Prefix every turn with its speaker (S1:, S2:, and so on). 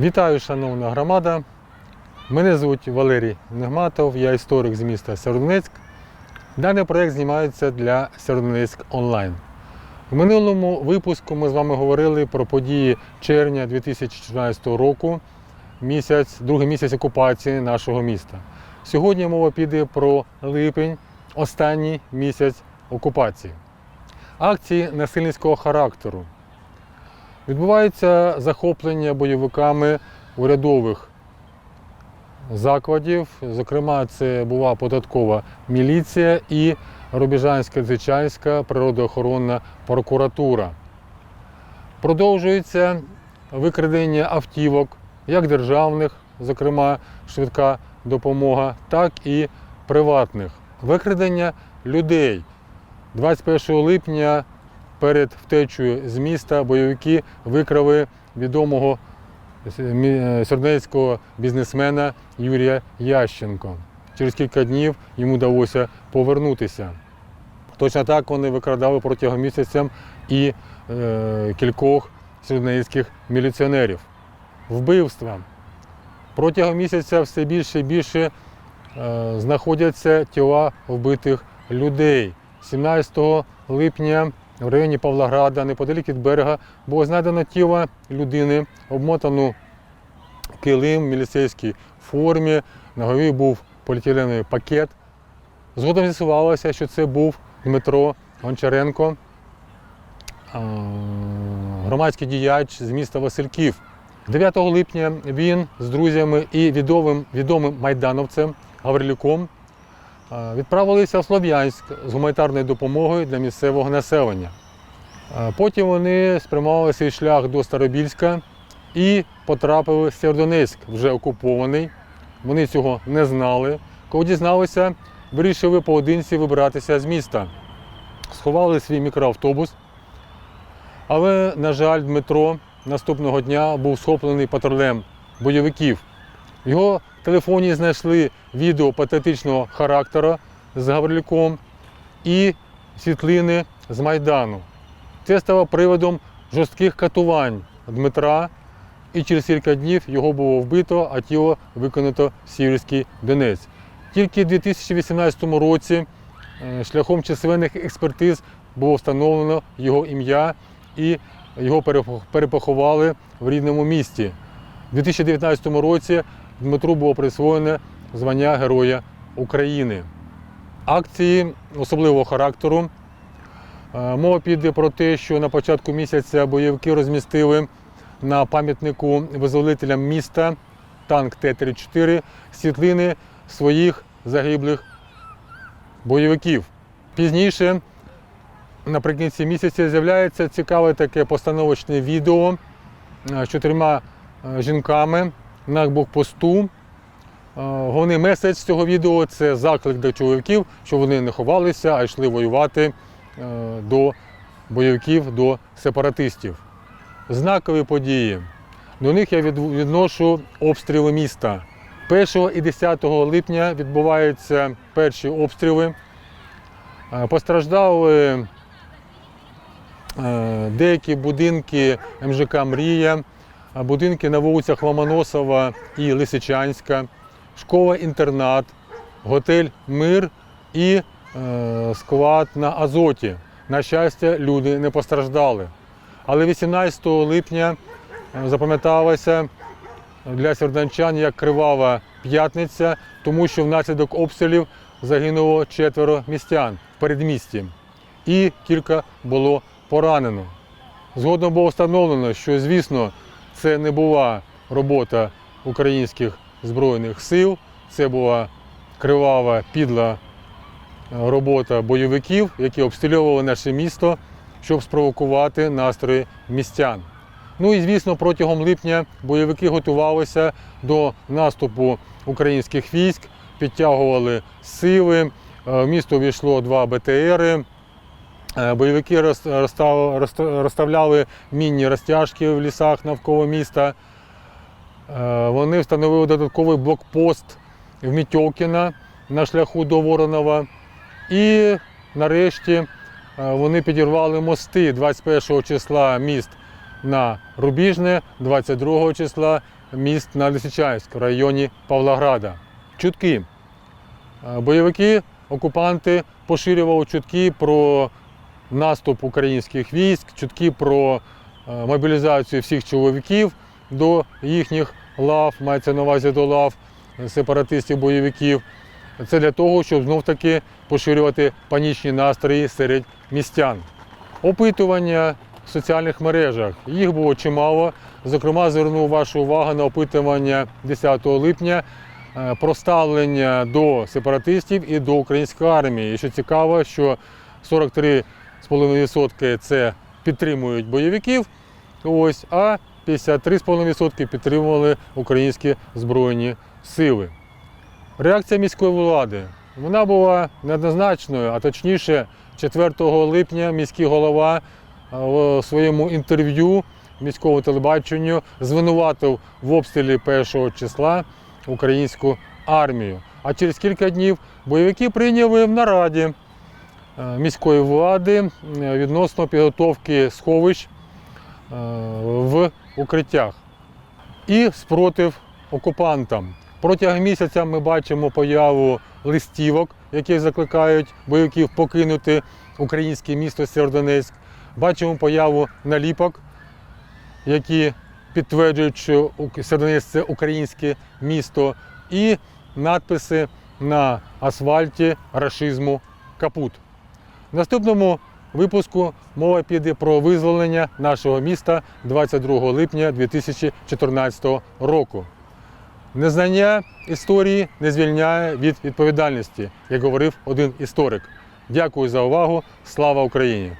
S1: Вітаю, шановна громада. Мене звуть Валерій Негматов, я історик з міста Сєвєродонецьк. Даний проєкт знімається для Сєвєродонецьк онлайн. В минулому випуску ми з вами говорили про події червня 2014 року, місяць, другий місяць окупації нашого міста. Сьогодні мова піде про липень, останній місяць окупації. Акції насильницького характеру. Відбувається захоплення бойовиками урядових закладів. Зокрема, це була податкова міліція і Рубіжанська Звичайська природоохоронна прокуратура. Продовжується викрадення автівок, як державних, зокрема швидка допомога, так і приватних. Викрадення людей 21 липня перед втечею з міста бойовики викрали відомого сордонецького бізнесмена Юрія Ященко. Через кілька днів йому вдалося повернутися. Точно так вони викрадали протягом місяця і е, кількох сордонецьких міліціонерів. Вбивства. Протягом місяця все більше і більше е, знаходяться тіла вбитих людей. 17 липня в районі Павлограда, неподалік від берега, було знайдено тіло людини, обмотану килим в міліцейській формі. На голові був поліетиленовий пакет. Згодом з'ясувалося, що це був Дмитро Гончаренко, громадський діяч з міста Васильків. 9 липня він з друзями і відомим, відомим майдановцем Гаврилюком відправилися в Слов'янськ з гуманітарною допомогою для місцевого населення. Потім вони спрямували свій шлях до Старобільська і потрапили в Сєвєродонецьк, вже окупований. Вони цього не знали. Коли дізналися, вирішили поодинці вибиратися з міста. Сховали свій мікроавтобус. Але, на жаль, Дмитро наступного дня був схоплений патрулем бойовиків. В телефоні знайшли відео патетичного характеру з Гаврилюком і світлини з Майдану. Це стало приводом жорстких катувань Дмитра, і через кілька днів його було вбито, а тіло виконато в Сіверський Донець. Тільки в 2018 році е, шляхом численних експертиз було встановлено його ім'я і його перепоховали в рідному місті. У 2019 році Дмитру було присвоєне звання Героя України. Акції особливого характеру. Е, Мова піде про те, що на початку місяця бойовики розмістили на пам'ятнику визволителям міста танк Т-34 світлини своїх загиблих бойовиків. Пізніше, наприкінці місяця, з'являється цікаве таке постановочне відео е, з чотирма е, жінками на блокпосту. Е, Головний меседж цього відео це заклик до чоловіків, що вони не ховалися, а йшли воювати е, до бойовиків, до сепаратистів. Знакові події. До них я відношу обстріли міста. 1 і 10 липня відбуваються перші обстріли. Е, Постраждали деякі будинки МЖК Мрія, будинки на вулицях Ломоносова і Лисичанська, школа-інтернат, готель Мир і е, склад на Азоті. На щастя, люди не постраждали. Але 18 липня е, запам'яталося для сєвєродончан як кривава п'ятниця, тому що внаслідок обстрілів загинуло четверо містян в передмісті і кілька було поранено. Згодом було встановлено, що, звісно, це не була робота українських збройних сил, це була кривава підла е, робота бойовиків, які обстрілювали наше місто, щоб спровокувати настрої містян. Ну і звісно, протягом липня бойовики готувалися до наступу українських військ, підтягували сили. Е, В місто увійшло два БТРи. Е, Бойовики роз- розстав- розста- розставляли мінні розтяжки в лісах навколо міста. Е, Вони встановили додатковий блокпост в Мітьолкіна на шляху до Воронова. І нарешті е, вони підірвали мости 21 числа міст на Рубіжне, 22 числа міст на Лисичанськ в районі Павлограда. Чутки. Бойовики, окупанти поширювали чутки про наступ українських військ, чутки про е, мобілізацію всіх чоловіків до їхніх лав, мається на увазі до лав сепаратистів-бойовиків. Це для того, щоб знов таки поширювати панічні настрої серед містян. Опитування в соціальних мережах. Їх було чимало. Зокрема, звернув вашу увагу на опитування 10 липня е, про ставлення до сепаратистів і до української армії. І що цікаво, що 43,5% це підтримують бойовиків, ось, а 53,5% підтримували українські збройні сили. Реакція міської влади вона була неоднозначною, а точніше, 4 липня міський голова е, в своєму інтерв'ю міському телебаченню звинуватив в обстрілі першого числа українську армію. А через кілька днів бойовики прийняли в нараді міської влади е, відносно підготовки сховищ е, в укриттях і спротив окупантам. Протягом місяця ми бачимо появу листівок, які закликають бойовиків покинути українське місто Сєвєродонецьк. Бачимо появу наліпок, які підтверджують, що Сєвєродонецьк – це українське місто, і надписи на асфальті рашизму капут. В наступному випуску мова піде про визволення нашого міста 22 липня 2014 року. Незнання історії не звільняє від відповідальності, як говорив один історик. Дякую за увагу. Слава Україні!